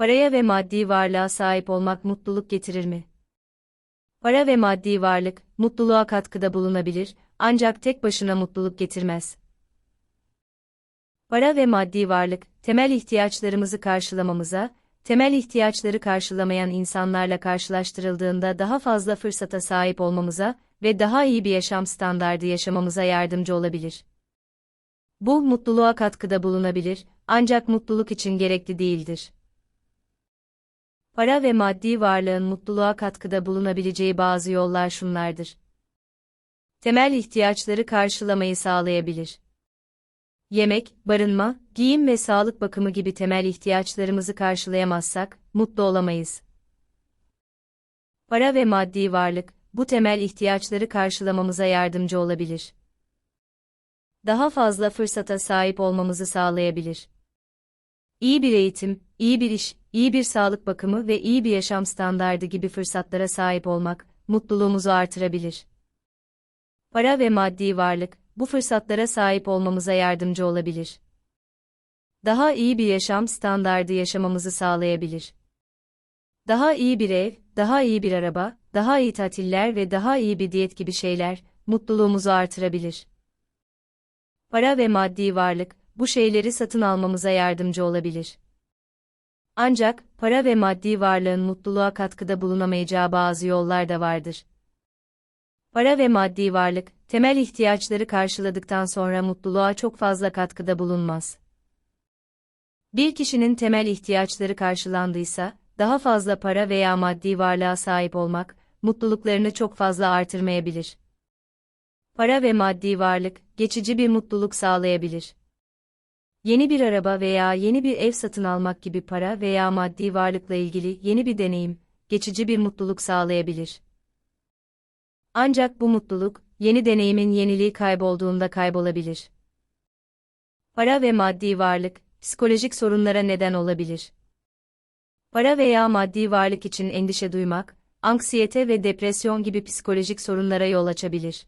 Paraya ve maddi varlığa sahip olmak mutluluk getirir mi? Para ve maddi varlık, mutluluğa katkıda bulunabilir, ancak tek başına mutluluk getirmez. Para ve maddi varlık, temel ihtiyaçlarımızı karşılamamıza, temel ihtiyaçları karşılamayan insanlarla karşılaştırıldığında daha fazla fırsata sahip olmamıza ve daha iyi bir yaşam standardı yaşamamıza yardımcı olabilir. Bu, mutluluğa katkıda bulunabilir, ancak mutluluk için gerekli değildir. Para ve maddi varlığın mutluluğa katkıda bulunabileceği bazı yollar şunlardır. Temel ihtiyaçları karşılamayı sağlayabilir. Yemek, barınma, giyim ve sağlık bakımı gibi temel ihtiyaçlarımızı karşılayamazsak, mutlu olamayız. Para ve maddi varlık, bu temel ihtiyaçları karşılamamıza yardımcı olabilir. Daha fazla fırsata sahip olmamızı sağlayabilir. İyi bir eğitim, iyi bir iş, iyi bir sağlık bakımı ve iyi bir yaşam standardı gibi fırsatlara sahip olmak, mutluluğumuzu artırabilir. Para ve maddi varlık, bu fırsatlara sahip olmamıza yardımcı olabilir. Daha iyi bir yaşam standardı yaşamamızı sağlayabilir. Daha iyi bir ev, daha iyi bir araba, daha iyi tatiller ve daha iyi bir diyet gibi şeyler, mutluluğumuzu artırabilir. Para ve maddi varlık, bu şeyleri satın almamıza yardımcı olabilir. Ancak, para ve maddi varlığın mutluluğa katkıda bulunamayacağı bazı yollar da vardır. Para ve maddi varlık, temel ihtiyaçları karşıladıktan sonra mutluluğa çok fazla katkıda bulunmaz. Bir kişinin temel ihtiyaçları karşılandıysa, daha fazla para veya maddi varlığa sahip olmak, mutluluklarını çok fazla artırmayabilir. Para ve maddi varlık, geçici bir mutluluk sağlayabilir. Yeni bir araba veya yeni bir ev satın almak gibi para veya maddi varlıkla ilgili yeni bir deneyim, geçici bir mutluluk sağlayabilir. Ancak bu mutluluk, yeni deneyimin yeniliği kaybolduğunda kaybolabilir. Para ve maddi varlık, psikolojik sorunlara neden olabilir. Para veya maddi varlık için endişe duymak, anksiyete ve depresyon gibi psikolojik sorunlara yol açabilir.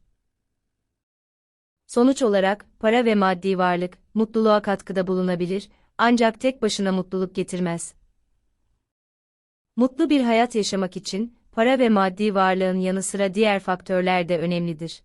Sonuç olarak, para ve maddi varlık, mutluluğa katkıda bulunabilir, ancak tek başına mutluluk getirmez. Mutlu bir hayat yaşamak için, para ve maddi varlığın yanı sıra diğer faktörler de önemlidir.